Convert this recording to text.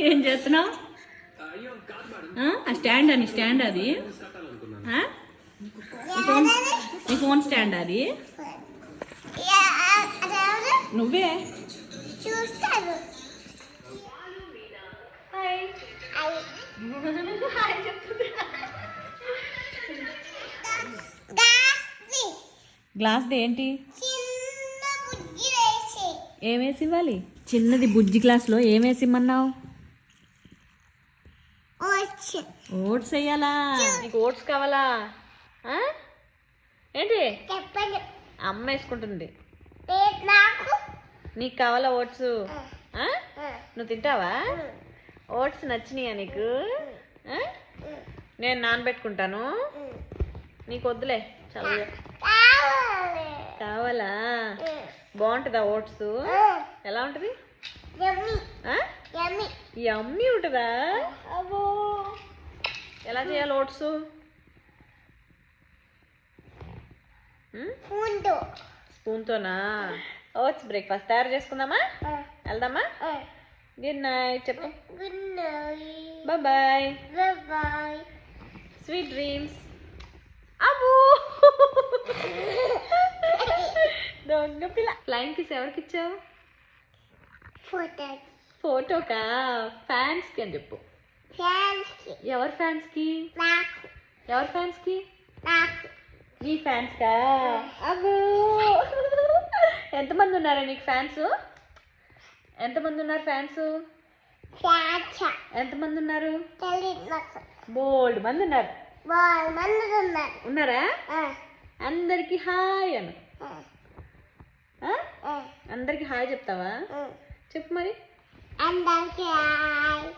ఏం చేస్తున్నావు? ఆ స్టాండ్ అని స్టాండ్ అది? నీ ఫోన్ స్టాండ్ అది. నువ్వే? చూస్తాను గాలి గ్లాస్ ఏంటి ఏమేసి ఇవ్వాలి? చిన్నది బుజ్జి గ్లాస్లో ఏమేసి ఇమ్మన్నావు? ఓట్స్ వేయాలా? నీకు ఓట్స్ కావాలా? ఏంటి? చెప్పండి. అమ్మ వేసుకుంటుంది. నాకు? కావాలా ఓట్స్? నువ్వు తింటావా? ఓట్స్ నచ్చినాయా నీకు? నేను నానబెట్టుకుంటాను. నీకు వద్దులే చల్లగా కావాలి. బాగుంటుందా ఓట్స్ ఎలా ఉంటుంది? యమ్మి ఉంటుందా? అబ్బో. చేయాలి ఓట్స్? స్పూన్తోనా? ఓట్స్ బ్రేక్ఫాస్ట్ తయారు చేసుకుందామా? వెళ్దామా? గుడ్ నైట్ చెప్పు. Good night. Bye bye. Sweet dreams. అబ్బో! దొంగ పిల్ల. ఫ్లైంగ్ కిస్ ఎవరికి ఇచ్చావు? ఫోటో ఫోటోకా? ఫ్యాన్స్కి అని చెప్పు. ఎవరి ఫ్యాన్స్కి? నాకు. ఎవరి ఫ్యాన్స్కి? నాకు. నీ ఫ్యాన్స్కా? అబ్బో. ఎంతమంది ఉన్నారా నీకు ఫ్యాన్స్? ఎంతమంది ఉన్నారు ఫ్యాన్స్? ఎంతమంది ఉన్నారు? బోల్డ్ మంది ఉన్నారు. ఉన్నారు. అందరికి హాయ్ అను. అందరికి హాయ్ చెప్తావా. చెప్పు మరి. అందరికీ హాయ్.